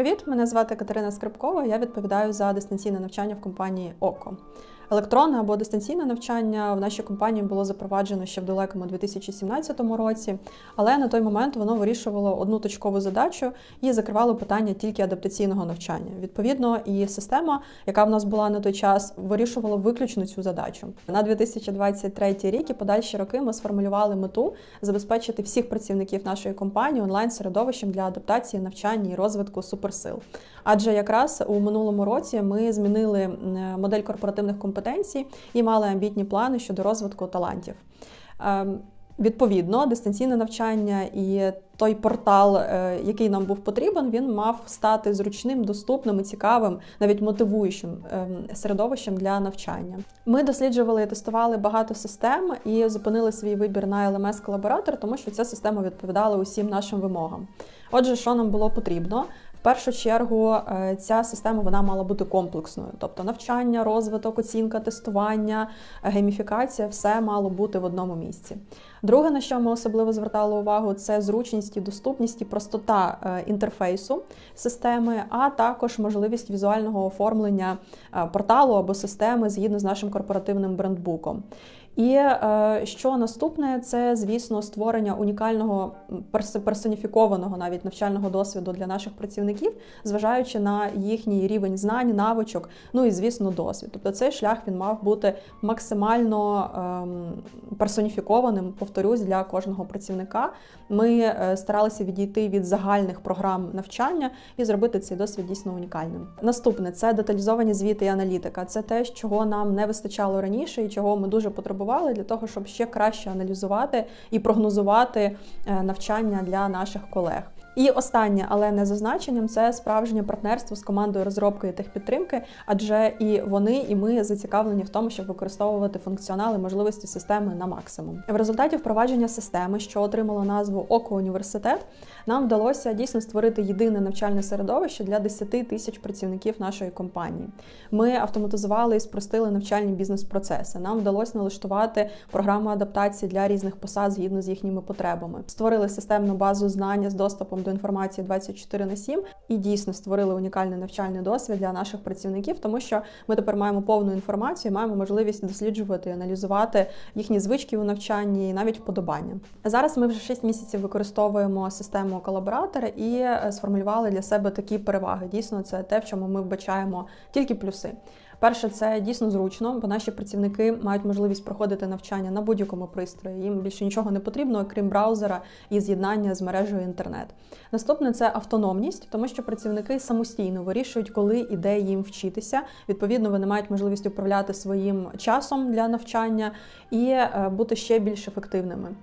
Привіт, мене звати Катерина Скрипкова. Я відповідаю за дистанційне навчання в компанії ОКО. Електронне або дистанційне навчання в нашій компанії було запроваджено ще в далекому 2017 році, але на той момент воно вирішувало одну точкову задачу і закривало питання тільки адаптаційного навчання. Відповідно, і система, яка в нас була на той час, вирішувала виключно цю задачу. На 2023 рік і подальші роки ми сформулювали мету забезпечити всіх працівників нашої компанії онлайн середовищем для адаптації, навчання і розвитку суперсил. Адже якраз у минулому році ми змінили модель корпоративних компетенцій і мали амбітні плани щодо розвитку талантів. Ем, відповідно, дистанційне навчання і той портал, е, який нам був потрібен, він мав стати зручним, доступним і цікавим, навіть мотивуючим ем, середовищем для навчання. Ми досліджували і тестували багато систем і зупинили свій вибір на lms колаборатор тому що ця система відповідала усім нашим вимогам. Отже, що нам було потрібно? В першу чергу е, ця система вона мала бути комплексною, тобто навчання, розвиток, оцінка, тестування, гейміфікація все мало бути в одному місці. Друге, на що ми особливо звертали увагу, це зручність і доступність і простота е, інтерфейсу системи, а також можливість візуального оформлення е, порталу або системи згідно з нашим корпоративним брендбуком. І е, що наступне, це, звісно, створення унікального персоніфікованого навіть навчального досвіду для наших працівників, зважаючи на їхній рівень знань, навичок, ну і звісно, досвід. Тобто цей шлях він мав бути максимально е, персоніфікованим, повторюсь, для кожного працівника. Ми е, старалися відійти від загальних програм навчання і зробити цей досвід дійсно унікальним. Наступне це деталізовані звіти і аналітика. Це те, чого нам не вистачало раніше, і чого ми дуже потребували потребували для того, щоб ще краще аналізувати і прогнозувати е, навчання для наших колег. І останнє, але не за значенням, це справжнє партнерство з командою розробки і техпідтримки, адже і вони, і ми зацікавлені в тому, щоб використовувати функціонали можливості системи на максимум. В результаті впровадження системи, що отримала назву Око університет, нам вдалося дійсно створити єдине навчальне середовище для 10 тисяч працівників нашої компанії. Ми автоматизували і спростили навчальні бізнес-процеси. Нам вдалося налаштувати програму адаптації для різних посад згідно з їхніми потребами. Створили системну базу знання з доступом до інформації 24 на 7 і дійсно створили унікальний навчальний досвід для наших працівників, тому що ми тепер маємо повну інформацію, маємо можливість досліджувати, аналізувати їхні звички у навчанні і навіть вподобання. Зараз ми вже 6 місяців використовуємо систему колаборатора і е, сформулювали для себе такі переваги. Дійсно, це те, в чому ми вбачаємо тільки плюси. Перше, це дійсно зручно, бо наші працівники мають можливість проходити навчання на будь-якому пристрої. Їм більше нічого не потрібно, крім браузера і з'єднання з мережею інтернет. Наступне це автономність, тому що працівники самостійно вирішують, коли і де їм вчитися. Відповідно, вони мають можливість управляти своїм часом для навчання і е, бути ще більш ефективними.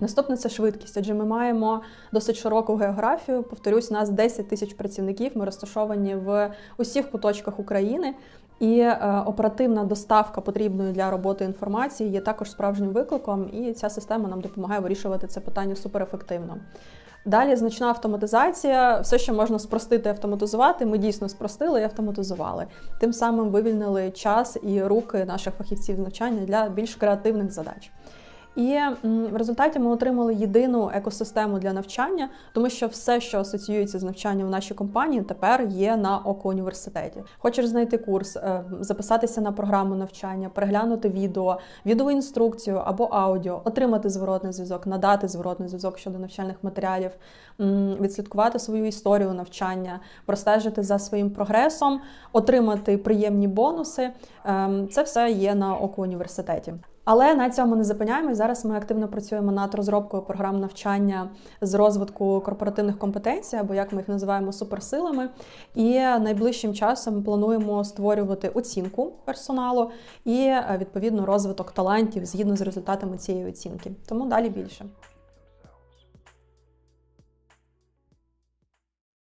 Наступне це швидкість, адже ми маємо досить широку географію. Повторюсь, нас 10 тисяч працівників. Ми розташовані в усіх куточках України. І е, оперативна доставка потрібної для роботи інформації є також справжнім викликом, і ця система нам допомагає вирішувати це питання суперефективно. Далі значна автоматизація, все, що можна спростити, автоматизувати, ми дійсно спростили і автоматизували. Тим самим вивільнили час і руки наших фахівців навчання для більш креативних задач. І в результаті ми отримали єдину екосистему для навчання, тому що все, що асоціюється з навчанням в нашій компанії, тепер є на око університеті. Хочеш знайти курс, е, записатися на програму навчання, переглянути відео, відеоінструкцію або аудіо, отримати зворотний зв'язок, надати зворотний зв'язок щодо навчальних матеріалів, відслідкувати свою історію навчання, простежити за своїм прогресом, отримати приємні бонуси. Ем, це все є на око університеті. Але на цьому не зупиняємось. Зараз ми активно працюємо над розробкою програм навчання з розвитку корпоративних компетенцій, або як ми їх називаємо суперсилами. І найближчим часом плануємо створювати оцінку персоналу і відповідно розвиток талантів згідно з результатами цієї оцінки. Тому далі більше.